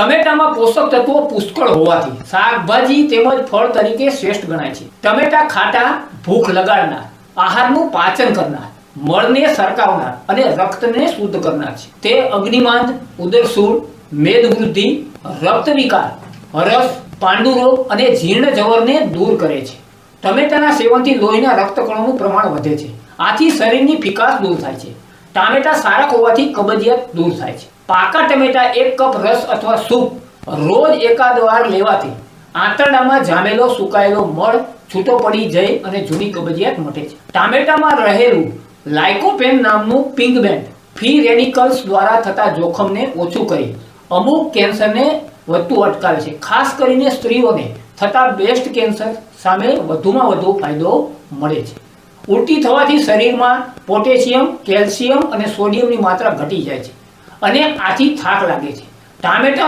ટમેટામાં પોષક તત્વો પુષ્કળ હોવાથી શાકભાજી તેમજ ફળ તરીકે શ્રેષ્ઠ ગણાય છે. ટમેટા ખાટા, ભૂખ લગાડનાર, આહારનું પાચન કરનાર, મળને સરકાવનાર અને રક્તને શુદ્ધ કરનાર છે. તે અગ્નિમાંદ ઉદરસૂળ, મેદવૃદ્ધિ રક્ત વિકાર હરસ પાંડુરોગ અને જીર્ણ જવરને દૂર કરે છે. ટમેટાના સેવનથી લોહીના રક્તકણોનું પ્રમાણ વધે છે. આથી શરીરની ફિકાસ દૂર થાય છે. ટામેટા સારક હોવાથી કબજિયાત દૂર થાય છે. પાકા ટમેટા એક કપ રસ અથવા સૂપ રોજ એકાદ વાર લેવાથી આંતરડામાં જામેલો, સુકાયેલો મળ, છૂટો પડી જાય અને જૂની કબજિયાત મટે છે. ટામેટામાં રહેલું લાઇકોપેન નામનું પિંગબેન્ડ ફ્રી રેડિકલ્સ દ્વારા થતા જોખમને ઓછું કરી અમુક કેન્સરને વધતું અટકાવે છે. ખાસ કરીને સ્ત્રીઓને થતા બ્રેસ્ટ કેન્સર સામે વધુમાં વધુ ફાયદો મળે છે. ઉલટી થવાથી શરીરમાં પોટેશિયમ, કેલ્શિયમ અને સોડિયમની માત્રા ઘટી જાય છે અને આથી થાક લાગે છે. ટામેટા